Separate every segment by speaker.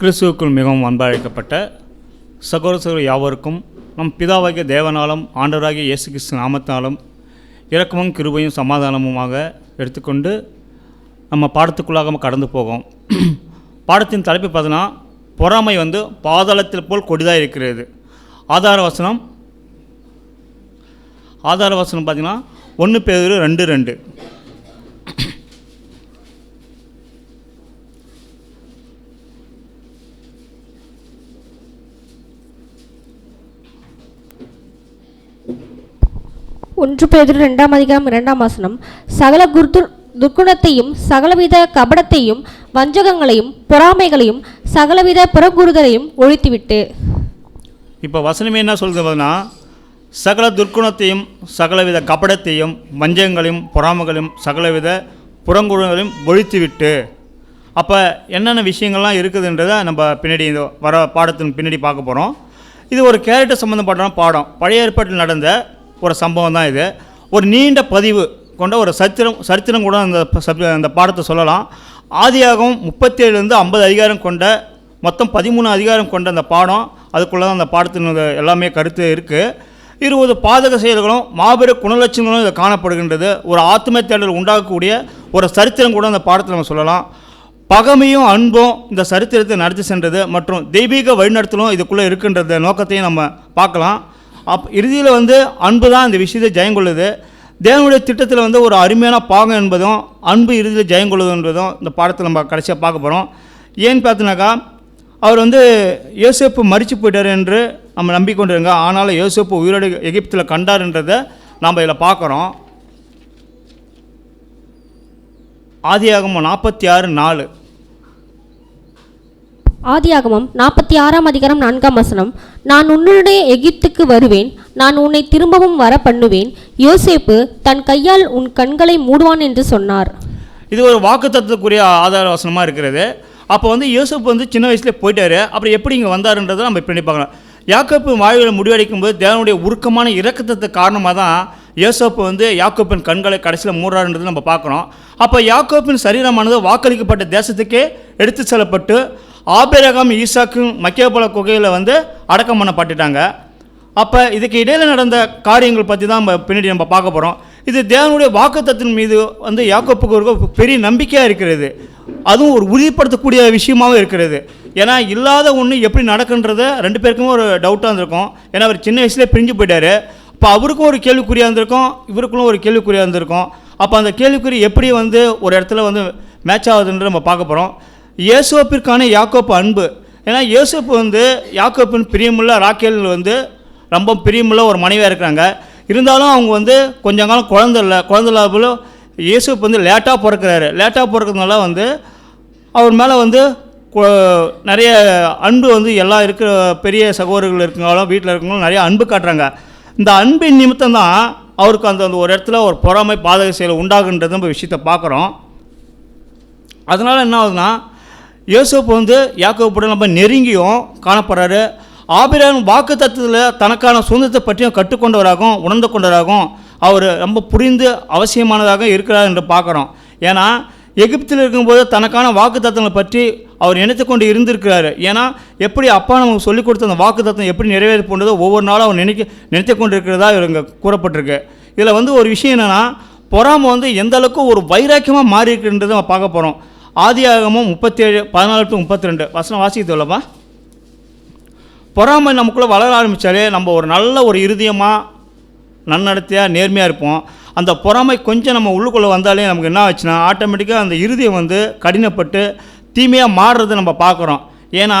Speaker 1: கிறிஸ்துவுக்குள் மிகவும் அன்பழைக்கப்பட்ட சகோதர யாவருக்கும் நம் பிதாவாகிய தேவனாலும் ஆண்டவராகிய இயேசு கிறிஸ்து நாமத்தாலும் இரக்கமும் கிருபையும் சமாதானமுமாக எடுத்துக்கொண்டு நம்ம பாடத்துக்குள்ளாக நம்ம கடந்து போகும் பாடத்தின் தலைப்பு பார்த்தீங்கன்னா பொறாமை வந்து பாதாளத்தில் போல் கொடிதாக இருக்கிறது. ஆதார வசனம் ஆதார வசனம் பார்த்தீங்கன்னா ஒன்று பேர் ரெண்டு ரெண்டு.
Speaker 2: ஒன்று பேதில் ரெண்டாம் அதிகாரம் இரண்டாம் வசனம். சகல குர்து துர்க்குணத்தையும் சகலவித கபடத்தையும் வஞ்சகங்களையும் பொறாமைகளையும் சகலவித புறங்குறுதலையும் ஒழித்துவிட்டு.
Speaker 1: இப்போ வசனமே என்ன சொல்கிறதுனா சகல துர்க்குணத்தையும் சகலவித கபடத்தையும் வஞ்சகங்களையும் பொறாமைகளையும் சகலவித புறங்குணங்களையும் ஒழித்துவிட்டு. அப்போ என்னென்ன விஷயங்கள்லாம் இருக்குதுன்றதை நம்ம பின்னாடி இந்த வர பாடத்தின் பின்னாடி பார்க்க போகிறோம் இது ஒரு கேரக்டர் சம்மந்தப்பட்ட பாடம். பழைய ஏற்பாட்டில் நடந்த ஒரு சம்பவம் தான் இது. ஒரு நீண்ட பதிவு கொண்ட ஒரு சரித்திரம் சரித்திரம் கூட அந்த சப் அந்த பாடத்தை சொல்லலாம். ஆதியாகவும் முப்பத்தேழுலேருந்து ஐம்பது அதிகாரம் கொண்ட மொத்தம் பதிமூணு அதிகாரம் கொண்ட அந்த பாடம். அதுக்குள்ளே தான் அந்த பாடத்தின் எல்லாமே கருத்து இருக்குது இருபது பாதக செயல்களும் மாபெரும் குணலட்சங்களும் இதில் காணப்படுகின்றது. ஒரு ஆத்ம தேடல் உண்டாகக்கூடிய ஒரு சரித்திரம் கூட அந்த பாடத்தில் நம்ம சொல்லலாம். பகமையும் அன்பும் இந்த சரித்திரத்தை நடத்தி சென்றது மற்றும் தெய்வீக வழிநடத்தலும் இதுக்குள்ளே இருக்கின்றத நோக்கத்தையும் நம்ம பார்க்கலாம். அப் இறுதியில் வந்து அன்பு தான் இந்த விஷயத்தை ஜெயங்கொள்ளுது தேவனுடைய திட்டத்தில் வந்து ஒரு அருமையான பாகம் என்பதும் அன்பு இறுதியில் ஜெயங்கொள்ளுது என்பதும் இந்த பாடத்தில் நம்ம கடைசியாக பார்க்க போகிறோம் ஏன்னு பார்த்தினாக்கா அவர் வந்து யோசேப்பு மறித்து போயிட்டார் என்று நம்ம நம்பிக்கொண்டிருங்க. ஆனாலும் யோசேப்பு உயிரோடு எகிப்தில் கண்டார்ன்றதை நாம் இதில் பார்க்குறோம். ஆதியாகமம் நாற்பத்தி ஆறு நாலு.
Speaker 2: ஆதியாகமம் நாற்பத்தி ஆறாம் அதிகாரம் நான்காம் வசனம். நான் உன்னுடைய எகிப்துக்கு வருவேன். நான் உன்னை திரும்பவும் வர பண்ணுவேன் யோசேப்பு தன் கையால் உன் கண்களை மூடுவான் என்று சொன்னார்.
Speaker 1: இது ஒரு வாக்குத்தத்துக்குரிய ஆதார வசனமாக இருக்கிறது. அப்போ வந்து யோசப் வந்து சின்ன வயசுலேயே போயிட்டாரு. அப்புறம் எப்படி இங்கே வந்தாருன்றதை நம்ம இப்படி பார்க்கலாம். யாக்கப்பு வாழ்வில் முடிவடைக்கும் போது தேவனுடைய உருக்கமான இரக்கத்துக்கு காரணமாக தான் யோசப்பு வந்து யாக்கோப்பின் கண்களை கடைசியில் மூடுறாருன்றது நம்ம பார்க்குறோம் அப்போ யாக்கோப்பின் சரீரமானது வாக்களிக்கப்பட்ட தேசத்துக்கே எடுத்து செல்லப்பட்டு ஆபிரகம் ஈசாக்கும் மக்கியபல குகையில் வந்து அடக்கம் பண்ணப்பட்டுட்டாங்க. அப்போ இதுக்கு இடையில் நடந்த காரியங்கள் பற்றி தான் நம்ம பின்னாடி நம்ம பார்க்க போகிறோம் இது தேவனுடைய வாக்குத்தத்தின் மீது வந்து யாக்கோப்புக்கு ஒரு பெரிய நம்பிக்கையாக இருக்கிறது. அதுவும் ஒரு உறுதிப்படுத்தக்கூடிய விஷயமாகவும் இருக்கிறது. ஏன்னா இல்லாத ஒன்று எப்படி நடக்குன்றத ரெண்டு பேருக்குமே ஒரு டவுட்டாக இருந்திருக்கும். ஏன்னா அவர் சின்ன வயசுலேயே பிரிஞ்சு போயிட்டார். இப்போ அவருக்கும் ஒரு கேள்விக்குறியாக இருந்திருக்கும் இவருக்குள்ளும் ஒரு கேள்விக்குறியாக இருந்திருக்கும். அப்போ அந்த கேள்விக்குறி எப்படி வந்து ஒரு இடத்துல வந்து மேட்ச் ஆகுதுன்ற நம்ம பார்க்க போகிறோம் இயேசுப்பிற்கான யாக்கோப்பு அன்பு. ஏன்னா இயேசுப்பு வந்து யாக்கோப்பின் பிரியமுள்ள ராக்கேல் வந்து ரொம்ப பிரியமுள்ள ஒரு மனைவியாக இருக்கிறாங்க. இருந்தாலும் அவங்க வந்து கொஞ்ச காலம் குழந்தை இல்லை குழந்தை இல்லாமல் இயேசுப்பு வந்து லேட்டாக பிறக்கிறாரு. லேட்டாக பிறக்கிறதுனால வந்து அவர் மேலே வந்து நிறைய அன்பு வந்து எல்லா இருக்கிற பெரிய சகோதரர்கள் இருக்கிறவங்களும் வீட்டில் இருக்கிறவங்களும் நிறைய அன்பு காட்டுறாங்க. இந்த அன்பின் நிமித்தம் தான் அவருக்கு அந்த அந்த ஒரு இடத்துல ஒரு பொறாமை பாதக செயல் உண்டாகுன்றது நம்ம விஷயத்தை பார்க்குறோம். அதனால் என்ன ஆகுதுன்னா யோசப் வந்து யாக்கோப்புடன் நம்ம நெருங்கியும் காணப்படுறாரு. ஆபிரான் வாக்கு தத்துவத்தில் தனக்கான சுதந்திரத்தை பற்றியும் கற்றுக்கொண்டவராகவும் உணர்ந்து கொண்டவராகவும் அவர் ரொம்ப புரிந்து அவசியமானதாக இருக்கிறார் என்று பார்க்குறோம். ஏன்னா எகிப்தில் இருக்கும்போது தனக்கான வாக்கு தத்துவங்களை பற்றி அவர் நினைத்து கொண்டு இருந்திருக்கிறாரு. ஏன்னா எப்படி அப்பா நமக்கு சொல்லிக் கொடுத்த அந்த வாக்கு தத்துவம் எப்படி நிறைவேறப்போன்றதோ ஒவ்வொரு நாளும் அவர் நினைக்க நினைத்து கொண்டு இருக்கிறதா இவங்க கூறப்பட்டிருக்கு. இதில் வந்து ஒரு விஷயம் என்னென்னா பொறாமை வந்து எந்த அளவுக்கு ஒரு வைராக்கியமாக மாறி இருக்குன்றதை நம்ம பார்க்க போகிறோம் ஆதியாகமும் முப்பத்தேழு பதினாலு டு முப்பத்தி ரெண்டு வசனம் வாசிக்கிறது இல்லைப்பா பொறாமை நமக்குள்ளே வளர ஆரம்பித்தாலே நம்ம ஒரு நல்ல ஒரு இருதயமாக நன்னடத்தையாக நேர்மையாக இருப்போம். அந்த பொறாமை கொஞ்சம் நம்ம உள்ளுக்குள்ளே வந்தாலே நமக்கு என்ன ஆச்சுன்னா ஆட்டோமேட்டிக்காக அந்த இருதயம் வந்து கடினப்பட்டு தீமையாக மாறுறதை நம்ம பார்க்குறோம். ஏன்னா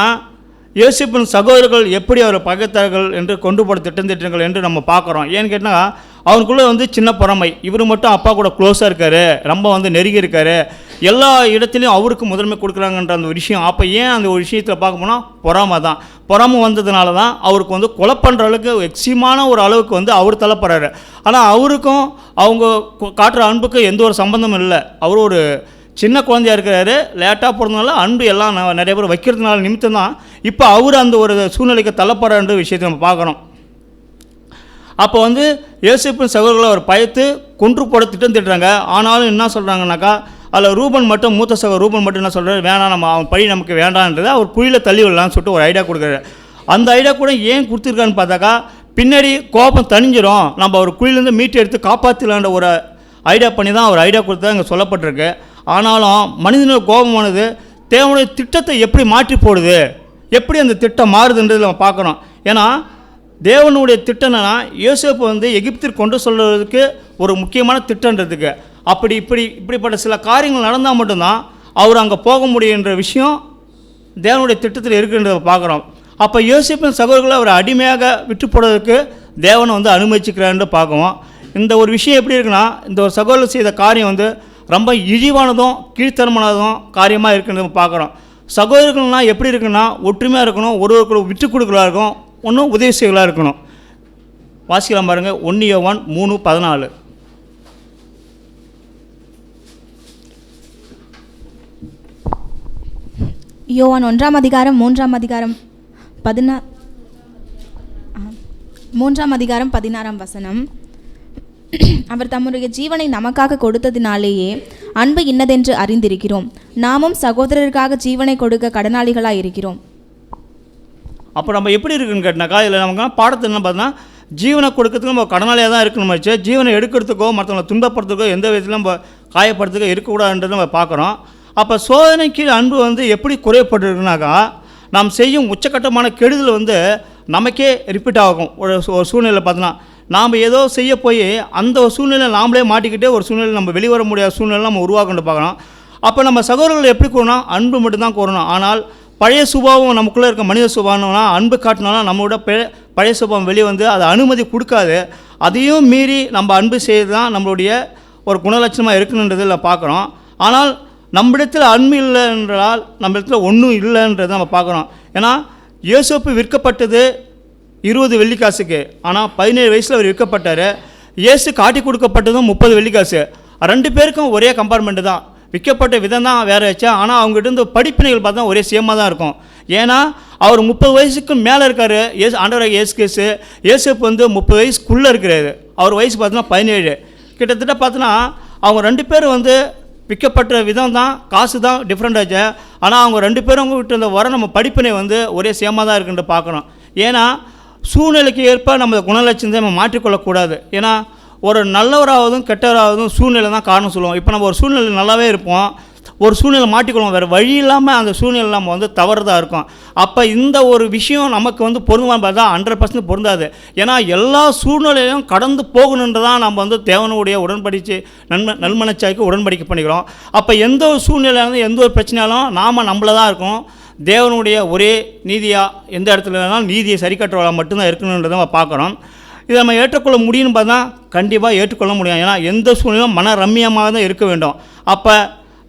Speaker 1: யோசிப்பின் சகோதரர்கள் எப்படி அவரை பகைத்தார்கள் என்று கொண்டு போட திட்டந்திட்டங்கள் என்று நம்ம பார்க்குறோம். ஏன்னு கேட்டால் அவனுக்குள்ளே வந்து சின்ன பொறாமை. இவர் மட்டும் அப்பா கூட க்ளோஸாக இருக்காரு. ரொம்ப வந்து நெருங்கி இருக்காரு. எல்லா இடத்துலையும் அவருக்கு முதன்மை கொடுக்குறாங்கன்ற அந்த ஒரு விஷயம். அப்போ ஏன் அந்த ஒரு விஷயத்தில் பார்க்க போனால் பொறாமை தான். பொறாமை வந்ததுனால தான் அவருக்கு வந்து கொலை பண்ணுற அளவுக்கு எக்ஸிமான ஒரு அளவுக்கு வந்து அவர் தள்ளப்படுறாரு. ஆனால் அவருக்கும் அவங்க காட்டுற அன்புக்கு எந்த ஒரு சம்பந்தமும் இல்லை. அவர் ஒரு சின்ன குழந்தையா இருக்கிறாரு. லேட்டாக போகிறதுனால அன்பு எல்லாம் ந- நிறைய பேர் வைக்கிறதுனால நிமித்தம் தான் இப்போ அவர் அந்த ஒரு சூழ்நிலைக்கு தள்ளப்படுறன்ற விஷயத்தை நம்ம பார்க்குறோம் அப்போ வந்து யோசிப்பின் சகோதரர்களை அவர் பயத்து கொன்று போட திட்டம் திட்டுறாங்க ஆனாலும் என்ன சொல்கிறாங்கனாக்கா அதில் ரூபன் மட்டும் மூத்த சகோ ரூபன் மட்டும் என்ன சொல்கிறார் வேணாம் நம்ம அவன் பழி நமக்கு வேண்டான்றதை அவர் குழியில் தள்ளி விடலாம்னு சொல்லிட்டு ஒரு ஐடியா கொடுக்குறாரு. அந்த ஐடியா கூட ஏன் கொடுத்துருக்கான்னு பார்த்தாக்கா பின்னாடி கோபம் தணிஞ்சிரும். நம்ம அவர் குழியிலேருந்து மீட்டு எடுத்து காப்பாற்றலான்ற ஒரு ஐடியா பண்ணி தான் அவர் ஐடியா கொடுத்தா இங்கே சொல்லப்பட்டிருக்கு. ஆனாலும் மனிதனோட கோபமானது தேவனுடைய திட்டத்தை எப்படி மாற்றி போடுது? எப்படி அந்த திட்டம் மாறுதுன்றது நம்ம பார்க்குறோம் ஏன்னா தேவனுடைய திட்டம் யோசேப்பு வந்து எகிப்திற்கு கொண்டு சொல்கிறதுக்கு ஒரு முக்கியமான திட்டன்றதுக்கு அப்படி இப்படி இப்படிப்பட்ட சில காரியங்கள் நடந்தால் மட்டும்தான் அவர் அங்கே போக முடியுன்ற விஷயம் தேவனுடைய திட்டத்தில் இருக்குன்றதை பார்க்குறோம். அப்போ யோசிப்பின் சகோதரர்களை அவர் அடிமையாக விட்டு போடுறதுக்கு தேவனை வந்து அனுமதிச்சுக்கிறான்னு பார்க்குவோம் இந்த ஒரு விஷயம் எப்படி இருக்குன்னா இந்த ஒரு சகோதரர் செய்த காரியம் வந்து ரொம்ப இழிவானதும் கீழ்த்தனமானதும் காரியமாக இருக்குன்றதை பார்க்குறோம். சகோதரர்கள்னால் எப்படி இருக்குன்னா ஒற்றுமையாக இருக்கணும் ஒருவருக்கு விட்டு கொடுக்குறா இருக்கும் ஒன்றும் உதவி செய்யலாக இருக்கணும். வாசிக்கலாம் பாருங்கள் ஒன்று யோவான் மூணு பதினாலு.
Speaker 3: யோவான் ஒன்றாம் அதிகாரம் மூன்றாம் அதிகாரம் பதினா மூன்றாம் அதிகாரம் பதினாறாம் வசனம். அவர் தம்முடைய ஜீவனை நமக்காக கொடுத்ததினாலேயே அன்பு இன்னதென்று அறிந்திருக்கிறோம். நாமும் சகோதரருக்காக ஜீவனை கொடுக்க கடனாளிகளாக இருக்கிறோம்
Speaker 1: அப்போ நம்ம எப்படி இருக்குன்னு கேட்டினாக்கா இதில் நமக்கு பாடத்தை என்ன பார்த்தோன்னா ஜீவனை கொடுக்கறதுக்கு நம்ம கடனாளியாக தான் இருக்கணும் வச்சு ஜீவனை எடுக்கிறதுக்கோ மற்றவங்களை துன்பப்படுறதுக்கோ எந்த விதத்திலும் நம்ம காயப்படுறதுக்கோ இருக்கக்கூடாதுன்றது நம்ம பார்க்குறோம். அப்போ சோதனைக்கு அன்பு வந்து எப்படி குறையப்பட்டிருக்குனாக்கா நாம் செய்யும் உச்சக்கட்டமான கெடுதல் வந்து நமக்கே ரிப்பீட் ஆகும். ஒரு ஒரு சூழ்நிலை பார்த்தோன்னா நாம் ஏதோ செய்ய போய் அந்த ஒரு சூழ்நிலை நாமளே மாட்டிக்கிட்டே ஒரு சூழ்நிலை நம்ம வெளிவர முடியாத சூழ்நிலை நம்ம உருவாக்கணும்னு பார்க்குறோம். அப்போ நம்ம சகோதரர்கள் எப்படி கூறணும்? அன்பு மட்டும்தான் கூறணும். ஆனால் பழைய சுபாவம் நமக்குள்ளே இருக்க மனித சுபாவம்னா அன்பு காட்டினாலும் நம்மளோட பழைய பழைய சுபாவம் வெளியே வந்து அது அனுமதி கொடுக்காது. அதையும் மீறி நம்ம அன்பு செய்து தான் நம்மளுடைய ஒரு குணலட்சணமாக இருக்குன்றதில் பார்க்குறோம் ஆனால் நம்மிடத்தில் அன்பு இல்லை என்றால் நம்மிடத்தில் ஒன்றும் இல்லைன்றதை நம்ம பார்க்குறோம் ஏன்னா இயேசுப்பு விற்கப்பட்டது இருபது வெள்ளிக்காசுக்கு. ஆனால் பதினேழு வயசில் அவர் விற்கப்பட்டார். இயேசு காட்டி கொடுக்கப்பட்டதும் முப்பது வெள்ளிக்காசு. ரெண்டு பேருக்கும் ஒரே கம்பார்ட்மெண்ட்டு தான். விற்கப்பட்ட விதம் தான் வேறு வச்சா ஆனால் அவங்ககிட்ட இருந்து படிப்பினைகள் பார்த்தா ஒரே சேமாக தான் இருக்கும். ஏன்னா அவர் முப்பது வயசுக்கு மேலே இருக்கார் ஏஸ் ஆண்டவராக ஏசு கேஸு ஏசுப்பு வந்து முப்பது வயசுக்குள்ளே இருக்கிறாரு. அவர் வயசு பார்த்தோன்னா பதினேழு. கிட்டத்தட்ட பார்த்தோன்னா அவங்க ரெண்டு பேரும் வந்து விற்கப்பட்ட விதம் தான் காசு தான் டிஃப்ரெண்ட் ஆச்சு ஆனால் அவங்க ரெண்டு பேரும் கிட்ட இருந்த வர நம்ம படிப்பினை வந்து ஒரே சேமாக தான் இருக்குன்ட்டு பார்க்கணும். ஏன்னா சூழ்நிலைக்கு ஏற்ப நம்ம குணலட்சணத்தை நம்ம மாற்றிக்கொள்ளக்கூடாது. ஏன்னா ஒரு நல்லவராவதும் கெட்டவராவதும் சூழ்நிலை தான் காரணம் சொல்லுவோம். இப்போ நம்ம ஒரு சூழ்நிலை நல்லாவே இருப்போம். ஒரு சூழ்நிலை மாட்டிக்கொள்வோம் வேறு வழி இல்லாமல் அந்த சூழ்நிலை நம்ம வந்து தவறுதாக இருக்கும். அப்போ இந்த ஒரு விஷயம் நமக்கு வந்து பொருந்துமா பார்த்தா ஹண்ட்ரட் பர்சன்ட் பொருந்தாது. ஏன்னா எல்லா சூழ்நிலையிலும் கடந்து போகணுன்றதான் நம்ம வந்து தேவனுடைய உடன்படிச்சு நன்ம நல்மனச்சாய்க்கு உடன்படிக்கை பண்ணிக்கிறோம். அப்போ எந்த ஒரு சூழ்நிலையிலும் எந்த ஒரு பிரச்சனையாலும் நாம் நம்மள தான் இருக்கோம். தேவனுடைய ஒரே நீதியாக எந்த இடத்துல வேணாலும் நீதியை சரி கட்டுறவளாக மட்டும்தான் இருக்கணுன்றதை நம்ம பார்க்குறோம் இதை நம்ம ஏற்றுக்கொள்ள முடியும்னு பார்த்தா கண்டிப்பாக ஏற்றுக்கொள்ள முடியும். ஏன்னா எந்த சூழ்நிலையும் மன ரம்மியமாக தான் இருக்க வேண்டும். அப்போ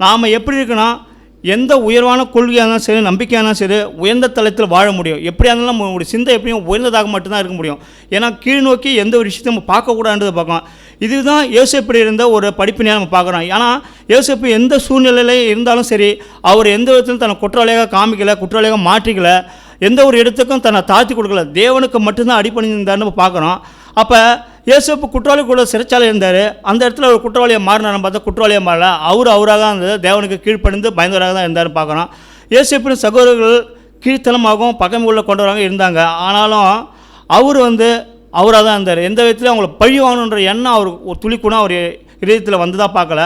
Speaker 1: நாம் எப்படி இருக்கணும் எந்த உயர்வான கொள்கையாக இருந்தாலும் சரி நம்பிக்கையாக இருந்தாலும் சரி உயர்ந்த தளத்தில் வாழ முடியும். எப்படியா இருந்தாலும் நம்மளுடைய சிந்தை எப்படியும் உயர்ந்ததாக மட்டும்தான் இருக்க முடியும். ஏன்னா கீழ் நோக்கி எந்த ஒரு விஷயத்தையும் நம்ம பார்க்கக்கூடாதுன்றதை பார்க்கலாம். இதுதான் யோசிப்படி இருந்த ஒரு படிப்பினையாக நம்ம பார்க்குறோம். ஏன்னா யோசிப்பு எந்த சூழ்நிலையில இருந்தாலும் சரி அவர் எந்த விதத்திலும் தன்னை குற்றவாளியாக காமிக்கலை குற்றவாளியாக மாற்றிக்கலை எந்த ஒரு இடத்துக்கும் தன்னை தாழ்த்தி கொடுக்கல. தேவனுக்கு மட்டும்தான் அடிப்பணிந்தார்னு நம்ம பார்க்குறோம். அப்போ இயேசுப்பு குற்றவாளி கூட சிறைச்சாலை இருந்தார். அந்த இடத்துல ஒரு குற்றவாளியை மாறினார். பார்த்தா குற்றவாளியை மாறல. அவர் அவராக தான் இருந்தது. தேவனுக்கு கீழ்ப்பணிந்து பயந்தவராக தான் இருந்தார்னு பார்க்குறோம் இயேசுப்பின் சகோதரர்கள் கீழ்த்தனமாகவும் பக்கம் உள்ள கொண்டவராக இருந்தாங்க. ஆனாலும் அவர் வந்து அவராக தான் இருந்தார். எந்த விதத்துலையும் அவங்கள பழி வாங்கணுன்ற எண்ணம் அவர் ஒரு துளி கூட அவர் இதயத்தில் வந்ததாக பார்க்கல.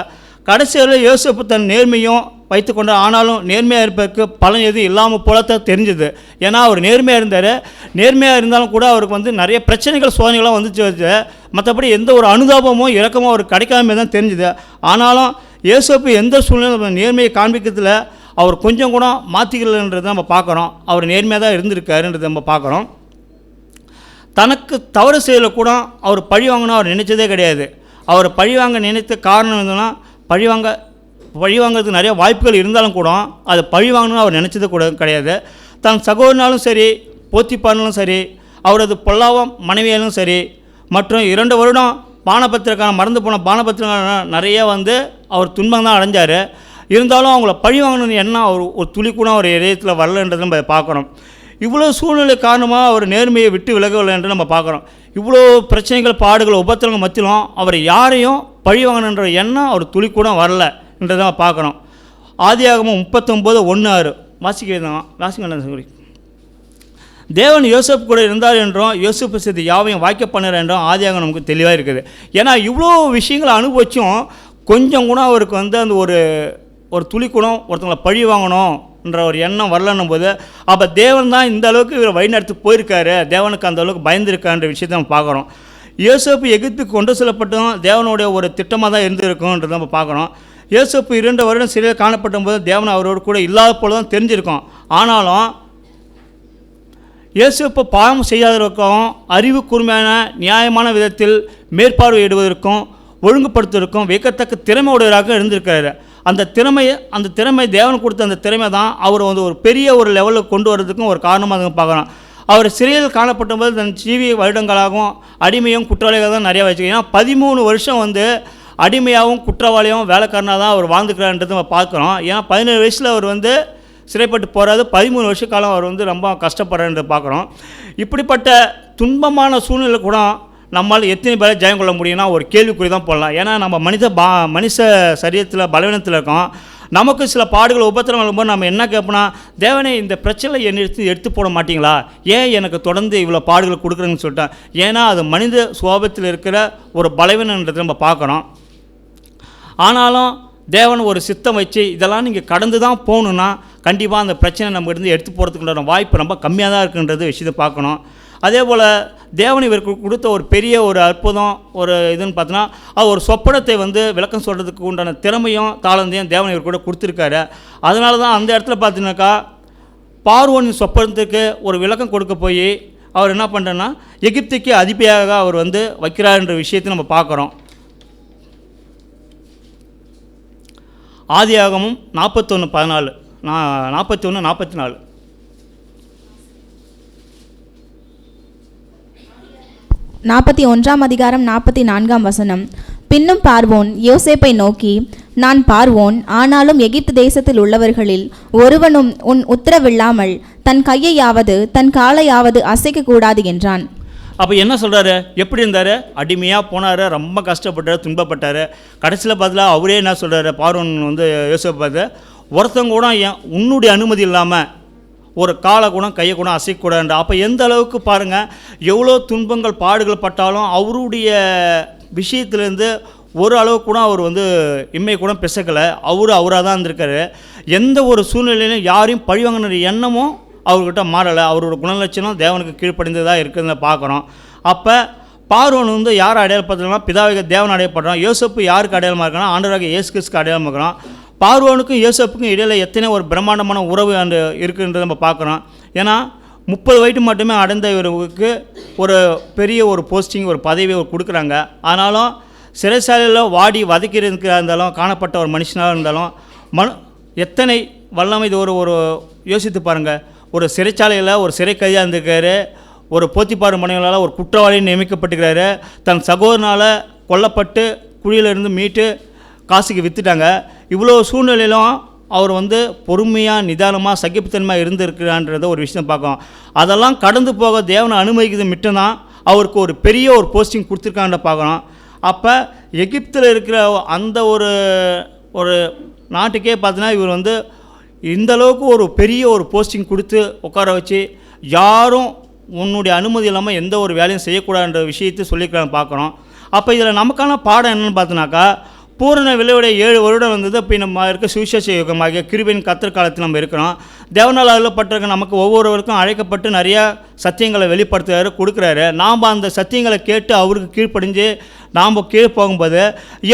Speaker 1: கடைசியில் யோசிப்பு தன் நேர்மையும் வைத்துக்கொண்டு ஆனாலும் நேர்மையாக இருப்பதற்கு பலன் எதுவும் இல்லாமல் போலத்தான் தெரிஞ்சுது. ஏன்னா அவர் நேர்மையாக இருந்தார். நேர்மையாக இருந்தாலும் கூட அவருக்கு வந்து நிறைய பிரச்சனைகள் சோதனைகள்லாம் வந்துச்சு வச்சு மற்றபடி எந்த ஒரு அனுதாபமோ இறக்கமோ அவர் கிடைக்காம தான் தெரிஞ்சுது. ஆனாலும் இயேசுப்பு எந்த சூழ்நிலை நேர்மையை காண்பிக்கிறதுல அவர் கொஞ்சம் கூட மாற்றிக்கலன்றதை நம்ம பார்க்குறோம். அவர் நேர்மையாக தான் இருந்திருக்காருன்றதை நம்ம பார்க்குறோம். தனக்கு தவறு செய்யல கூட அவர் பழி வாங்கணும் அவர் நினைச்சதே கிடையாது. அவர் பழி வாங்க நினைத்த காரணம் என்னன்னா பழி வாங்க பழி வாங்குறதுக்கு நிறைய வாய்ப்புகள் இருந்தாலும் கூட அதை பழி வாங்கணும்னு அவர் நினச்சது கூட கிடையாது. தன் சகோதரனாலும் சரி போத்திப்பானாலும் சரி அவரது பொல்லாவம் மனைவியாலும் சரி மற்றும் இரண்டு வருடம் பானபத்திரக்கான மறந்து போன பானபத்திரக்கான நிறைய வந்து அவர் துன்பம் தான் அடைஞ்சார். இருந்தாலும் அவங்கள பழி வாங்கணும்னு எண்ணம் அவர் ஒரு துளி கூட அவர் இதயத்தில் வரலன்றதை நம்ம பார்க்குறோம் இவ்வளோ சூழ்நிலை காரணமாக அவர் நேர்மையை விட்டு விலகவில்லை என்று நம்ம பார்க்குறோம். இவ்வளோ பிரச்சனைகள் பாடுகள் உபத்திரங்கள் மத்தியிலும் அவர் யாரையும் பழி வாங்கணுன்ற எண்ணம் அவர் துளி கூட வரல. என்றதை பார்க்குறோம் ஆதியாகமும் முப்பத்தொம்போது ஒன்று ஆறு. வாசிக்கிறதான் வாசிங்க தேவன் யோசப் கூட இருந்தார் என்றும் யோசப் செய்து யாவையும் வாய்க்க பண்ணுற என்றும் ஆதியாக நமக்கு தெளிவாக இருக்குது. ஏன்னா இவ்வளோ விஷயங்களை அனுபவிச்சும் கொஞ்சம் கூட அவருக்கு வந்து அந்த ஒரு ஒரு துளி குணம் ஒருத்தங்களை பழி வாங்கணும்ன்ற ஒரு எண்ணம் வரலன்னும் போது அப்போ தேவன் தான் இந்த அளவுக்கு இவர் வழிநடத்தி போயிருக்காரு. தேவனுக்கு அந்த அளவுக்கு பயந்துருக்கான்ற விஷயத்தை நம்ம பார்க்குறோம். யோசப்பு எகிப்துக்கு கொண்டு செல்லப்பட்டதும் தேவனுடைய ஒரு திட்டமாக தான் இருந்திருக்குன்றதை நம்ம பார்க்குறோம். இயேசுப்பு இரண்டு வருடம் சிறையில் காணப்பட்ட போது தேவன் அவரோடு கூட இல்லாத போல தான் தெரிஞ்சிருக்கோம். ஆனாலும் இயேசுப்பு பாவம் செய்யாதவருக்கும் அறிவு கூர்மையான நியாயமான விதத்தில் மேற்பார்வையிடுவதற்கும் ஒழுங்குபடுத்துவதற்கும் வியக்கத்தக்க திறமையுடையவராக இருந்திருக்காரு அந்த திறமையை அந்த திறமை தேவன் கொடுத்த அந்த திறமை தான் அவர் வந்து ஒரு பெரிய ஒரு லெவலுக்கு கொண்டு வர்றதுக்கும் ஒரு காரணமாக பார்க்கலாம் அவர் சிறையில் காணப்பட்ட போது தன் ஜீவி வருடங்களாகவும் அடிமையும் குற்றவாளிகள் தான் நிறையா வச்சுக்கோங்க ஏன்னா பதிமூணு வருஷம் வந்து அடிமையாகவும் குற்றவாளியாகவும் வேலைக்காரனாக தான் அவர் வாழ்ந்துக்கிறான்றது நம்ம பார்க்குறோம். ஏன்னா பதினேழு வயசில் அவர் வந்து சிறைப்பட்டு போகிறாரு பதிமூணு வருஷ காலம் அவர் வந்து ரொம்ப கஷ்டப்படுறன்றது பார்க்குறோம். இப்படிப்பட்ட துன்பமான சூழ்நிலை கூட நம்மால் எத்தனை பேரை ஜெயம் கொள்ள முடியும்னா ஒரு கேள்விக்குறி தான் போடலாம். ஏன்னா நம்ம மனித பா மனுஷ சரீரத்தில் பலவீனத்தில் இருக்கோம். நமக்கு சில பாடுகள் உபத்திரங்கள் போது நம்ம என்ன கேட்போம்னா தேவனே இந்த பிரச்சனை என்ன எடுத்து எடுத்து போட மாட்டிங்களா? ஏன் எனக்கு தொடர்ந்து இவ்வளோ பாடுகள் கொடுக்குறேன்னு சொல்லிட்டேன்? ஏன்னா அது மனித சுவாபத்தில் இருக்கிற ஒரு பலவீனன்றதை நம்ம பார்க்குறோம். ஆனாலும் தேவன் ஒரு சித்தம் வச்சு இதெல்லாம் நீங்கள் கடந்து தான் போகணுன்னா கண்டிப்பாக அந்த பிரச்சனை நம்ம இருந்து எடுத்து போகிறதுக்குண்டான வாய்ப்பு ரொம்ப கம்மியாக தான் இருக்குன்றது விஷயத்தை பார்க்கணும். அதே போல் தேவன் இவருக்கு கொடுத்த ஒரு பெரிய ஒரு அற்புதம் ஒரு இதுன்னு பார்த்தோன்னா அவர் ஒரு சொப்பனத்தை வந்து விளக்கம் சொல்கிறதுக்கு உண்டான திறமையும் தாளந்தையும் தேவன் இவர் கூட கொடுத்துருக்காரு. அதனால தான் அந்த இடத்துல பார்த்தீங்கன்னாக்கா பார்வோனின் சொப்பனத்துக்கு ஒரு விளக்கம் கொடுக்க போய் அவர் என்ன பண்ணுறேன்னா எகிப்துக்கு அதிபதியாக அவர் வந்து வைக்கிறார்ன்ற விஷயத்தை நம்ம பார்க்குறோம். ஆதியாகமும் நாற்பத்தொன்று பதினாலு. நான் நாற்பத்தி ஒன்று நாற்பத்தி நாலு
Speaker 3: நாற்பத்தி ஒன்றாம் அதிகாரம் நாற்பத்தி நான்காம் வசனம். பின்னும் பார்வோன் யோசேப்பை நோக்கி நான் பார்வோன் ஆனாலும் எகிப்து தேசத்தில் உள்ளவர்களில் ஒருவனும் உன் உத்தரவில்லாமல் தன் கையையாவது தன் காலையாவது அசைக்கக்கூடாது என்றான்.
Speaker 1: அப்போ என்ன சொல்கிறாரு எப்படி இருந்தார்? அடிமையாக போனார் ரொம்ப கஷ்டப்பட்டார் துன்பப்பட்டார். கடைசியில் பார்த்தா அவரே என்ன சொல்கிறாரு பார்வன் வந்து யோசிப்ப பார்த்து ஒருத்தங்க கூட என் உன்னுடைய அனுமதி இல்லாமல் ஒரு காலை கூட கையை கூட அசைக்கூடாது அப்போ எந்த அளவுக்கு பாருங்கள் எவ்வளோ துன்பங்கள் பாடுகள் பட்டாலும் அவருடைய விஷயத்துலேருந்து ஒரு அளவு கூட அவர் வந்து இம்மை கூட பிசக்கலை. அவரு அவராக தான் இருந்திருக்காரு. எந்த ஒரு சூழ்நிலையிலும் யாரையும் பழிவாங்கின எண்ணமும் அவர்கிட்ட மாறலை. அவரோட குணலட்சணம் தேவனுக்கு கீழ்ப்படிந்ததாக இருக்குதுன்னு பார்க்குறோம். அப்போ பார்வன் வந்து யார் அடையாளப்படுத்துறோம்னா பிதாவிக தேவன் அடையப்படுறான். யோசப்பு யாருக்கு அடையாளமாக இருக்கானா ஆண்டராக இயேசு கிறிஸ்துக்கு அடையாளமாக இருக்கிறான். பார்வனுக்கும் யோசப்புக்கும் இடையில் எத்தனை ஒரு பிரம்மாண்டமான உறவு அந்த இருக்குன்றதை நம்ம பார்க்குறோம். ஏன்னா முப்பது வயது மட்டுமே அடைந்த இவருக்கு ஒரு பெரிய ஒரு போஸ்டிங் ஒரு பதவி ஒரு கொடுக்குறாங்க. ஆனாலும் சிறைசாலையில் வாடி வதக்கிறதுக்கு இருந்தாலும் காணப்பட்ட ஒரு மனுஷனாக இருந்தாலும் மனு எத்தனை வல்லமை இது ஒரு ஒரு யோசித்து பாருங்கள் ஒரு சிறைச்சாலையில் ஒரு சிறை கைதியாக இருந்திருக்காரு. ஒரு போத்திப்பாறு மனைவிகளால் ஒரு குற்றவாளி நியமிக்கப்பட்டுக்கிறாரு தன் சகோதரனால் கொல்லப்பட்டு குழியிலிருந்து மீட்டு காசுக்கு விற்றுட்டாங்க இவ்வளோ சூழ்நிலையிலும் அவர் வந்து பொறுமையாக நிதானமாக சகிப்புத்தன்மையாக இருந்திருக்கிறான்றத ஒரு விஷயம் பார்க்கணும். அதெல்லாம் கடந்து போக தேவனை அனுமதிக்கிறது மட்டும்தான் அவருக்கு ஒரு பெரிய ஒரு போஸ்டிங் கொடுத்துருக்கான்ற பார்க்கணும். அப்போ எகிப்தில் இருக்கிற அந்த ஒரு ஒரு நாட்டுக்கே பார்த்தீங்கன்னா இவர் வந்து இந்த அளவுக்கு ஒரு பெரிய ஒரு போஸ்டிங் கொடுத்து உட்கார வச்சு யாரும் உன்னுடைய அனுமதி இல்லாமல் எந்த ஒரு வேலையும் செய்யக்கூடாதுன்ற விஷயத்தை சொல்லிக்கிறாங்க பார்க்குறோம் அப்போ இதில் நமக்கான பாடம் என்னென்னு பார்த்தோன்னாக்கா பூரண விளைவுடைய ஏழு வருடம் வந்தது இப்போ நம்ம இருக்க சுவிசேஷ யுகமாகிய கிருபின் கத்தர் காலத்தில் நம்ம இருக்கிறோம். தேவனால் அருளப்பட்டிருக்க நமக்கு ஒவ்வொருவருக்கும் அழைக்கப்பட்டு நிறையா சத்தியங்களை வெளிப்படுத்துகிறாரு கொடுக்குறாரு. நாம் அந்த சத்தியங்களை கேட்டு அவருக்கு கீழ்ப்படிஞ்சு நாம் கீழே போகும்போது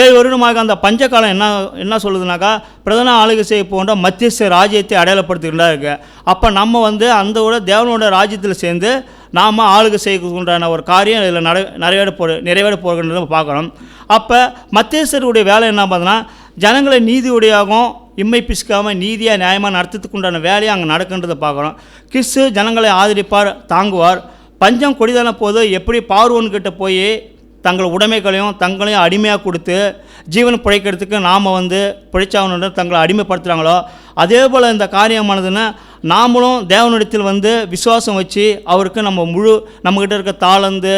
Speaker 1: ஏழு வருடமாக அந்த பஞ்சகாலம் என்ன என்ன சொல்லுதுனாக்கா பிரதான ஆளுகை செய்ய போன்ற மத்தியஸ்த ராஜ்யத்தை அடையாளப்படுத்திக்கிட்டா இருக்குது அப்போ நம்ம வந்து அந்த தேவனோட ராஜ்யத்தில் சேர்ந்து நாம் ஆளுகை செய்யணுன்றான ஒரு காரியம் இதில் நட நிறைவேற போ நிறைவேற போகின்றதை பார்க்குறோம் அப்போ மத்தியஸ்தருடைய வேலை என்ன பார்த்தோன்னா ஜனங்களை நீதியுடையாகவும் இம்மை பிசுக்காமல் நீதியாக நியாயமாக நடத்துறதுக்கு உண்டான வேலையை அங்கே நடக்குன்றதை பார்க்குறோம் கிறிஸ்து ஜனங்களை ஆதரிப்பார் தாங்குவார். பஞ்சம் கொடிதான போது எப்படி பார்வோன்கிட்ட போய் தங்கள் உடைமைகளையும் தங்களையும் அடிமையாக கொடுத்து ஜீவன் பிழைக்கிறதுக்கு நாம் வந்து பிழைச்சாகணுன்ற தங்களை அடிமைப்படுத்துகிறாங்களோ அதே போல் இந்த காரியமானதுன்னா நாமளும் தேவனிடத்தில் வந்து விசுவாசம் வச்சு அவருக்கு நம்ம முழு நம்மக்கிட்ட இருக்க தாளந்து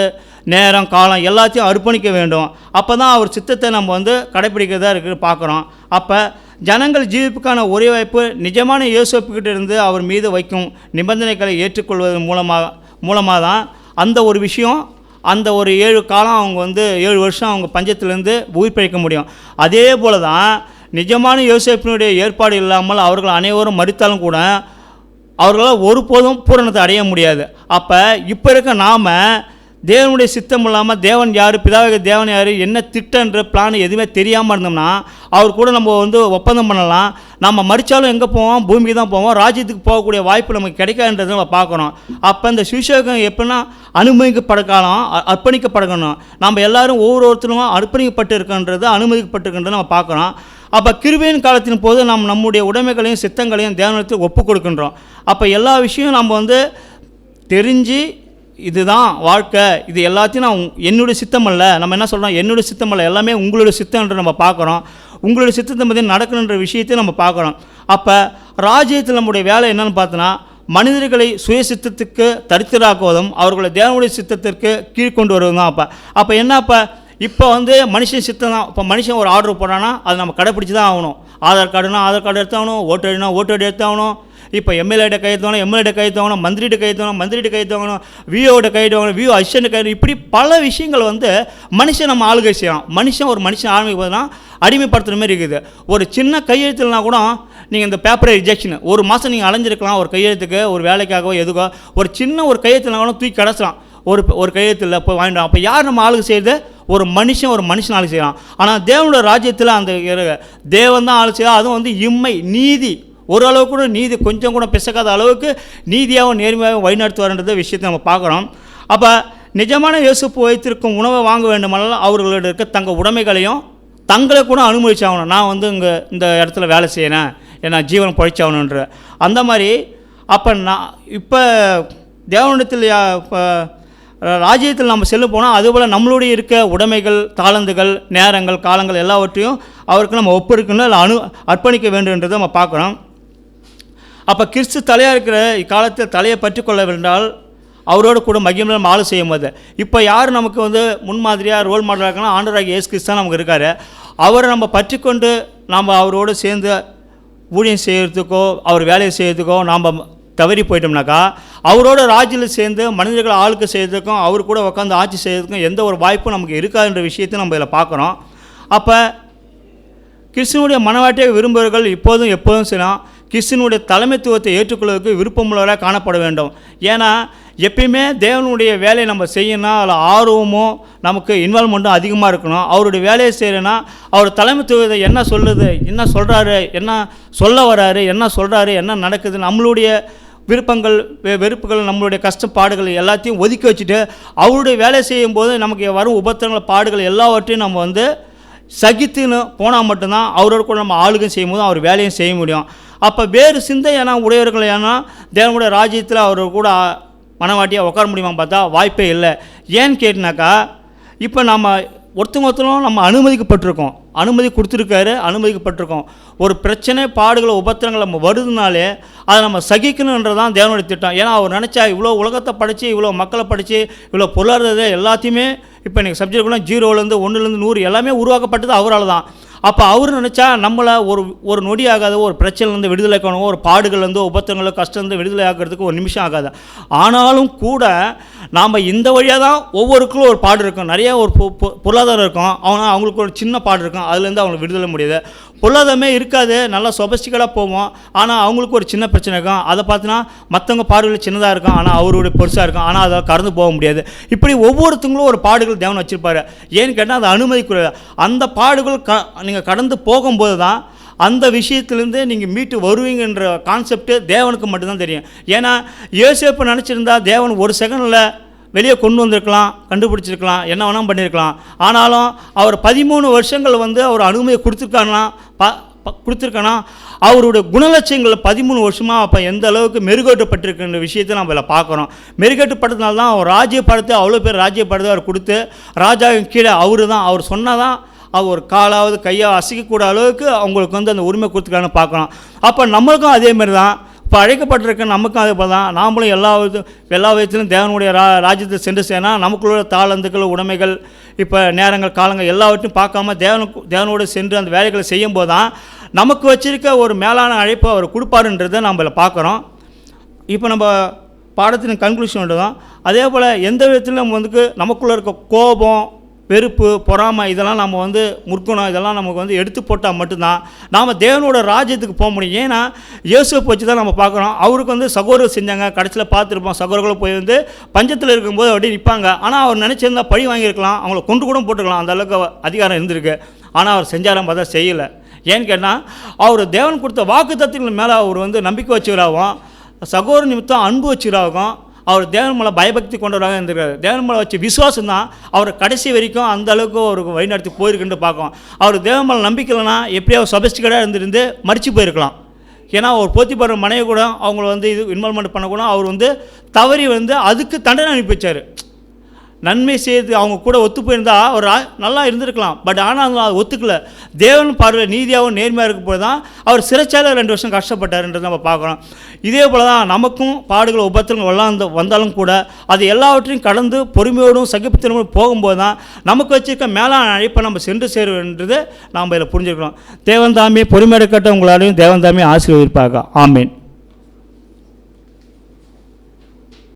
Speaker 1: நேரம் காலம் எல்லாத்தையும் அர்ப்பணிக்க வேண்டும். அப்போ தான் அவர் சித்தத்தை நம்ம வந்து கடைப்பிடிக்கிறதா இருக்கு பார்க்குறோம். அப்போ ஜனங்கள் ஜீவிப்புக்கான ஒரே வாய்ப்பு நிஜமான இயேசுக்கிட்ட இருந்து அவர் மீது வைக்கும் நிபந்தனைகளை ஏற்றுக்கொள்வதன் மூலமாக மூலமாக தான் அந்த ஒரு விஷயம் அந்த ஒரு ஏழு காலம் அவங்க வந்து ஏழு வருஷம் அவங்க பஞ்சத்திலேருந்து உயிர் பிழைக்க முடியும். அதே போல தான் நிஜமான யோசிப்பினுடைய ஏற்பாடு இல்லாமல் அவர்கள் அனைவரும் மறித்தாலும் கூட அவர்களால் ஒருபோதும் பூரணத்தை அடைய முடியாது. அப்போ இப்போ இருக்க நாம் தேவனுடைய சித்தம் இல்லாமல் தேவன் யார் பிதாவக தேவன் யார் என்ன திட்டன்ற பிளான் எதுவுமே தெரியாமல் இருந்தோம்னா அவர் கூட நம்ம வந்து ஒப்பந்தம் பண்ணலாம். நம்ம மறித்தாலும் எங்கே போவோம்? பூமிக்கு தான் போவோம். ராஜ்யத்துக்கு போகக்கூடிய வாய்ப்பு நமக்கு கிடைக்காதுன்றதை நம்ம பார்க்குறோம் அப்போ இந்த சுவிசேகம் எப்படின்னா அனுமதிக்கப்படக்காலம் அர்ப்பணிக்கப்படக்கணும். நம்ம எல்லாரும் ஒவ்வொருத்தரும் அர்ப்பணிக்கப்பட்டு இருக்கின்றது அனுமதிக்கப்பட்டிருக்கின்றது நம்ம பார்க்குறோம் அப்போ கிருபையின் காலத்தின் போது நாம் நம்முடைய உடைமைகளையும் சித்தங்களையும் தேவனத்தில் ஒப்பு கொடுக்கின்றோம் அப்போ எல்லா விஷயம் நம்ம வந்து தெரிஞ்சு இதுதான் வாழ்க்கை. இது எல்லாத்தையும் நான் என்னுடைய சித்தம் அல்ல. நம்ம என்ன சொல்கிறோம் என்னுடைய சித்தம் அல்ல. எல்லாமே உங்களுடைய சித்தம்ன்ற நம்ம பார்க்குறோம். உங்களுடைய சித்தத்தை பற்றி நடக்கணுன்ற விஷயத்தை நம்ம பார்க்குறோம். அப்போ ராஜ்யத்தில் நம்முடைய வேலை என்னென்னு பார்த்தோன்னா மனிதர்களை சுய சித்தத்துக்கு தரித்திராக்குவதும் அவர்களை தேவனுடைய சித்தத்திற்கு கீழ்கொண்டு வருவதும் தான் அப்போ. அப்போ என்ன அப்போ? இப்போ வந்து மனுஷன் சித்தம் தான். இப்போ மனுஷன் ஒரு ஆர்டர் போடுறான்னா அதை நம்ம கடைப்பிடிச்சி தான் ஆகணும். ஆதார் கார்டுனா ஆதார் கார்டு எடுத்தாகணும் ஓட்டு அடினா ஓட்டு அடி எடுத்தாகணும். இப்போ எம்எல்ஏட்ட கையெழுத்தாகணும் எம்எல்ஏட்ட கையெழுத்தாகணும் மந்திரிட்ட கையெழுத்தாகணும் மந்திரிட்ட கையெழுத்தாகணும் கையெழுத்து வாங்கணும் விஓ அசிஸ்டன்ட் கையெழு இப்படி பல விஷயங்கள் வந்து மனுஷன் நம்ம ஆளுகை செய்யலாம். மனுஷன் ஒரு மனுஷன் ஆரம்பிப்பதுனா அடிமைப்படுத்துகிற மாதிரி இருக்குது. ஒரு சின்ன கையெழுத்துலனா கூட நீங்கள் இந்த பேப்பரை ரிஜெக்ஷன் ஒரு மாதம் நீங்கள் அலைஞ்சிருக்கலாம் ஒரு கையெழுத்துக்கு ஒரு வேலைக்காகவோ எதுக்கோ ஒரு சின்ன ஒரு கையெழுத்துனா கூட தூக்கி கிடச்சலாம் ஒரு ஒரு கையெழுத்தில் போய் வாங்கிடும் அப்போ யார் நம்ம ஆளுக்கு செய்யுது ஒரு மனுஷன் ஒரு மனுஷன் ஆளு செய்யலாம். ஆனால் தேவனோட ராஜ்யத்தில் அந்த தேவன் தான் ஆளு செய்யலாம் அதுவும் வந்து இம்மை நீதி ஓரளவு கூட நீதி கொஞ்சம் கூட பிசக்காத அளவுக்கு நீதியாகவும் நேர்மையாகவும் வழிநடத்துவார்ன்றத விஷயத்தை நம்ம பார்க்குறோம் அப்போ நிஜமான இயேசுப்பு வைத்திருக்கும் உணவை வாங்க வேண்டுமானால் அவர்களோட இருக்க தங்கள் உடைமைகளையும் தங்களை கூட அனுமதிச்சாகணும். நான் வந்து இங்கே இந்த இடத்துல வேலை செய்யணும் ஏன்னா ஜீவனம் பழிச்சாகணுன்ற அந்த மாதிரி அப்போ நான் இப்போ தேவனிடத்தில் இப்போ ராஜ்யத்தில் நம்ம செல்ல போனால் அதுபோல் நம்மளுடைய இருக்க உடைமைகள் தாளந்துகள் நேரங்கள் காலங்கள் எல்லாவற்றையும் அவருக்கு நம்ம ஒப்படைக்கணும் இல்லை அனு அர்ப்பணிக்க வேண்டும்ன்றதை நம்ம பார்க்குறோம் அப்போ கிறிஸ்து தலையாக இருக்கிற இக்காலத்தில் தலையை பற்றி வேண்டால் அவரோடு கூட மகிமையில நம்ம ஆளு செய்யும் போது. இப்போ யார் நமக்கு வந்து முன்மாதிரியாக ரோல் மாடலாக இருக்காங்கன்னா ஆண்டராக இயேசு கிறிஸ்து தான் நமக்கு இருக்கார். அவரை நம்ம பற்றி கொண்டு நாம் அவரோடு சேர்ந்து ஊழியம் செய்கிறதுக்கோ அவர் வேலையை செய்கிறதுக்கோ நாம் தவறி போயிட்டோம்னாக்கா அவரோட ராஜ்யில் சேர்ந்து மனிதர்கள் ஆளுக்கு செய்கிறதுக்கும் அவர் கூட உட்காந்து ஆட்சி செய்கிறதுக்கும் எந்த ஒரு வாய்ப்பும் நமக்கு இருக்காதுன்ற விஷயத்தையும் நம்ம இதில் பார்க்குறோம் அப்போ கிறிஸ்துவனுடைய மனவாட்டியை விரும்புவர்கள் இப்போதும் எப்போதும் செய்யலாம். கிறிஸ்துவனுடைய தலைமைத்துவத்தை ஏற்றுக்கொள்வதற்கு விருப்பமுள்ளவராக காணப்பட வேண்டும். ஏன்னா எப்பயுமே தேவனுடைய வேலையை நம்ம செய்யணும்னா அதில் ஆர்வமும் நமக்கு இன்வால்மெண்ட்டும் அதிகமாக இருக்கணும். அவருடைய வேலையை செய்யணும்னா அவர் தலைமைத்துவத்தை என்ன சொல்லுது என்ன சொல்கிறாரு என்ன சொல்ல வராரு என்ன சொல்கிறாரு என்ன நடக்குது நம்மளுடைய விருப்பங்கள் வெ- வெறுப்புகள் நம்மளுடைய கஷ்டப்பாடுகள் எல்லாத்தையும் ஒதுக்கி வச்சுட்டு அவருடைய வேலை செய்யும்போது நமக்கு வரும் உபத்திரங்கள் பாடுகள் எல்லாவற்றையும் நம்ம வந்து சகித்துன்னு போனால் மட்டும்தான் அவரோட கூட நம்ம ஆளுகை செய்யும்போது அவர் வேலையும் செய்ய முடியும். அப்போ வேறு சிந்தை ஏன்னா உடையவர்கள் ஏன்னா தேவனுடைய ராஜ்யத்தில் அவர் கூட மனவாட்டியாக உட்கார முடியுமா பார்த்தா வாய்ப்பே இல்லை. ஏன்னு கேட்டினாக்கா இப்போ நம்ம ஒருத்தங்க ஒருத்தரும் நம்ம அனுமதிக்கப்பட்டிருக்கோம். அனுமதி கொடுத்துருக்காரு அனுமதிக்கப்பட்டிருக்கோம். ஒரு பிரச்சனை பாடுகளை உபத்திரங்கள் நம்ம வருதுனாலே அதை நம்ம சகிக்கணுன்றதான் தேவனுடைய திட்டம். ஏன்னா அவர் நினச்சா இவ்வளோ உலகத்தை படித்து இவ்வளோ மக்களை படித்து இவ்வளோ பொருளாதாரத்தை எல்லாத்தையுமே இப்போ நீங்கள் சப்ஜெக்ட் கூட ஜீரோலேருந்து ஒன்றுலேருந்து நூறு எல்லாமே உருவாக்கப்பட்டது அவரால் தான் அப்போ அவர் நினச்சா நம்மளை ஒரு ஒரு நொடி ஆகாத ஒரு பிரச்சனைலேருந்து விடுதலை ஆக்கணும் ஒரு பாடுகள்லேருந்து உபத்தங்களோ கஷ்டம்லேருந்து விடுதலை ஆக்கிறதுக்கு ஒரு நிமிஷம் ஆகாது. ஆனாலும் கூட நாம் இந்த வழியாக தான் ஒவ்வொருக்கும் ஒரு பாடு இருக்கும். நிறைய ஒரு பொ- பொ- பொருளாதாரம் இருக்கும். அவங்க அவங்களுக்கு ஒரு சின்ன பாடு இருக்கும். அதுலேருந்து அவங்களுக்கு விடுதலை முடியாது. பொருளாதாரமே இருக்காது. நல்லா சொபஸ்டிக்கலாக போவோம். ஆனால் அவங்களுக்கு ஒரு சின்ன பிரச்சனை இருக்கும். அதை பார்த்தீங்கன்னா மற்றவங்க பாடுகள் சின்னதாக இருக்கும். ஆனால் அவருடைய பெருசாக இருக்கும். ஆனால் அதை கடந்து போக முடியாது. இப்படி ஒவ்வொருத்தங்களும் ஒரு பாடுகள் தேவன் வச்சுருப்பாரு. ஏன்னு கேட்டால் அது அனுமதிக்குரிய அந்த பாடுகள் க நீங்கள் கடந்து போகும்போது தான் அந்த விஷயத்துலேருந்து நீங்கள் மீட்டு வருவீங்கன்ற கான்செப்ட் தேவனுக்கு மட்டும்தான் தெரியும். ஏன்னா ஏசேப்பு நினச்சிருந்தா தேவன் ஒரு செகண்டில் வெளியே கொண்டு வந்திருக்கலாம் கண்டுபிடிச்சிருக்கலாம் என்ன வேணால் பண்ணியிருக்கலாம் ஆனாலும் அவர் பதிமூணு வருஷங்கள் வந்து அவர் அனுமதியை கொடுத்துருக்காருனா ப கொடுத்துருக்கேன்னா அவருடைய குணலட்சியங்கள் பதிமூணு வருஷமாக அப்போ எந்த அளவுக்கு மெருகேற்றப்பட்டிருக்கின்ற விஷயத்தை நம்ம இதில் பார்க்குறோம். மெருகேற்றப்பட்டதுனால தான் அவர் ராஜ்ய படத்தை அவ்வளோ பேர் ராஜ்ய படத்தை அவர் கொடுத்து ராஜாவின் கீழே அவரு தான் அவர் சொன்னதான் அவர் ஒரு காலாவது கையாக அசைக்கக்கூட அளவுக்கு அவங்களுக்கு வந்து அந்த உரிமை கொடுத்துருக்கான்னு பார்க்குறோம். அப்போ நம்மளுக்கும் அதே மாதிரி தான் இப்போ அழைக்கப்பட்டிருக்க நமக்கும் அதே போல தான் நாமளும் எல்லா எல்லா விதத்திலும் தேவனுடைய ரா ராஜ்யத்தை சென்று சேனா நமக்குள்ள தாளந்துக்கள் உடைமைகள் இப்போ நேரங்கள் காலங்கள் எல்லாவற்றையும் பார்க்காம தேவனுக்கு தேவனோடு சென்று அந்த வேலைகளை செய்யும்போது தான் நமக்கு வச்சிருக்க ஒரு மேலான அழைப்பை அவர் கொடுப்பாருன்றதை நம்ம இதில் பார்க்குறோம். இப்போ நம்ம பாடத்தின் கன்க்ளூஷன் தான் அதே போல் எந்த விதத்திலும் நம்ம வந்து நமக்குள்ளே இருக்க கோபம் வெறுப்பு பொறாமை இதெல்லாம் நம்ம வந்து முற்குணம் இதெல்லாம் நமக்கு வந்து எடுத்து போட்டால் மட்டும்தான். நாம் தேவனோட ராஜ்யத்துக்கு போக முடியும். ஏன்னா இயேசுவை வச்சு தான் நம்ம பார்க்குறோம். அவருக்கு வந்து சகோதரர் செஞ்சாங்க. கடைசியில் பார்த்துருப்போம். சகோதரர்களும் போய் வந்து பஞ்சத்தில் இருக்கும்போது அப்படியே நிற்பாங்க ஆனால் அவர் நினச்சிருந்தா பழி வாங்கியிருக்கலாம். அவங்கள கொண்டு கூட போட்டுக்கலாம். அந்த அளவுக்கு அதிகாரம் இருந்திருக்கு. ஆனால் அவர் செஞ்சாராம் பார்த்தா செய்யலை. ஏன்னு கேட்டால் அவர் தேவன் கொடுத்த வாக்கு மேலே அவர் வந்து நம்பிக்கை வச்சுக்கிறாகும் சகோதர நிமித்தம் அன்பு வச்சுக்கிறாகும் அவர் தேவன் மேலே பயபக்தி கொண்டவராக இருந்திருக்காரு. தேவன் மேலே வச்ச விசுவாசம் தான் அவர் கடைசி வரைக்கும் அந்த அளவுக்கு அவருக்கு வழிநடத்தி போயிருக்குன்னு பார்க்கும் அவர் தேவன் மேலே நம்பிக்கை இல்லைன்னா எப்படியோ சொபஸ்டிகேட்டாக இருந்திருந்து மறித்து போயிருக்கலாம். ஏன்னா அவர் போத்தி போடுற மனைவி கூட அவங்கள வந்து இது இன்வால்மெண்ட் பண்ணக்கூட அவர் வந்து தவறி வந்து அதுக்கு தண்டனை அனுப்பி வச்சார். நன்மை செய்து அவங்க கூட ஒத்து போயிருந்தா அவர் நல்லா இருந்திருக்கலாம். பட் ஆனால் அது ஒத்துக்கல. தேவன் பார்வை நீதியாகவும் நேர்மையாக இருக்கும் போது தான் அவர் சிறைச்சாலை ரெண்டு வருஷம் கஷ்டப்பட்டாருன்றது நம்ம பார்க்குறோம். இதே போல தான் நமக்கும் பாடுகள் உபத்திரங்கள் எல்லாம் வந்தாலும் கூட அது எல்லாவற்றையும் கடந்து பொறுமையோடும் சகிப்புத்தனமும் போகும்போது தான் நமக்கு வச்சிருக்க மேலான அழைப்பை நம்ம சென்று சேருவன்றது நாம் இதில் புரிஞ்சுக்கிறோம் தேவன் தாமே பொறுமையாக இருக்கட்டும் உங்களாலையும் தேவன் தாமே ஆசீர்வதிப்பாக ஆமீன்.